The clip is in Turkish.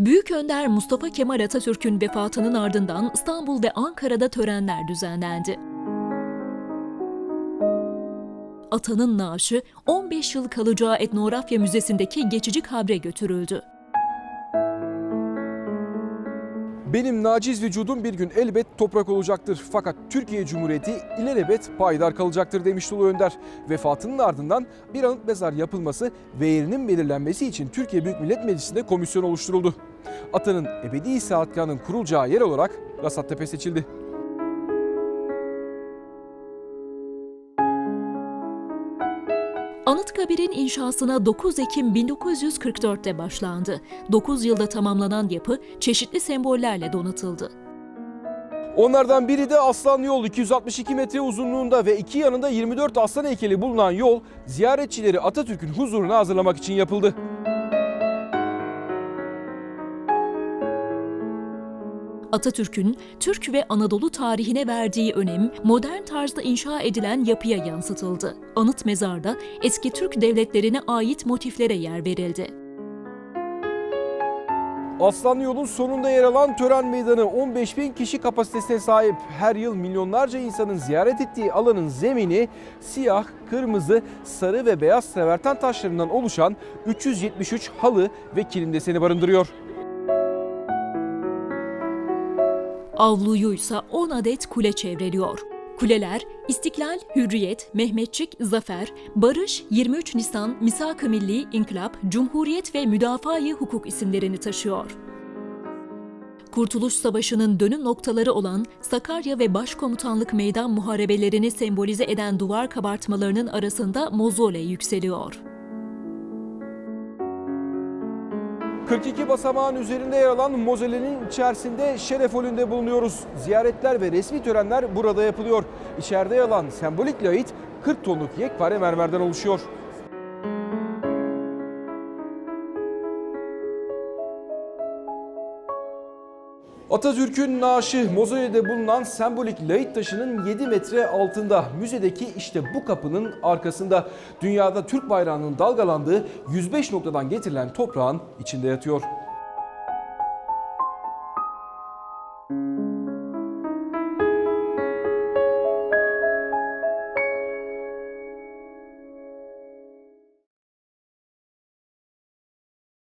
Büyük Önder Mustafa Kemal Atatürk'ün vefatının ardından İstanbul ve Ankara'da törenler düzenlendi. Atanın naaşı 15 yıl kalacağı Etnografya Müzesi'ndeki geçici kabre götürüldü. Benim naciz vücudum bir gün elbet toprak olacaktır. Fakat Türkiye Cumhuriyeti ilelebet payidar kalacaktır demişti Ulu Önder. Vefatının ardından bir anıt mezar yapılması ve yerinin belirlenmesi için Türkiye Büyük Millet Meclisi'nde komisyon oluşturuldu. Atanın ebedi saatgahının kurulacağı yer olarak Rasattepe seçildi. Anıtkabir'in inşasına 9 Ekim 1944'te başlandı. 9 yılda tamamlanan yapı çeşitli sembollerle donatıldı. Onlardan biri de Aslan Yol 262 metre uzunluğunda ve iki yanında 24 aslan heykeli bulunan yol ziyaretçileri Atatürk'ün huzuruna hazırlamak için yapıldı. Atatürk'ün Türk ve Anadolu tarihine verdiği önem modern tarzda inşa edilen yapıya yansıtıldı. Anıt mezarda eski Türk devletlerine ait motiflere yer verildi. Aslan Yol'un sonunda yer alan tören meydanı 15 bin kişi kapasitesine sahip. Her yıl milyonlarca insanın ziyaret ettiği alanın zemini siyah, kırmızı, sarı ve beyaz traverten taşlarından oluşan 373 halı ve kilim deseni barındırıyor. Avluyu ise 10 adet kule çevreliyor. Kuleler İstiklal, Hürriyet, Mehmetçik, Zafer, Barış, 23 Nisan, Misak-ı Milli, İnkılap, Cumhuriyet ve Müdafaa-i Hukuk isimlerini taşıyor. Kurtuluş Savaşı'nın dönüm noktaları olan Sakarya ve Başkomutanlık Meydan Muharebelerini sembolize eden duvar kabartmalarının arasında mozole yükseliyor. 42 basamağın üzerinde yer alan mozolenin içerisinde şeref holünde bulunuyoruz. Ziyaretler ve resmi törenler burada yapılıyor. İçeride yer alan sembolik lahit 40 tonluk yekpare mermerden oluşuyor. Atatürk'ün naaşı mozolede bulunan sembolik lahit taşının 7 metre altında. Müzedeki işte bu kapının arkasında dünyada Türk bayrağının dalgalandığı 105 noktadan getirilen toprağın içinde yatıyor.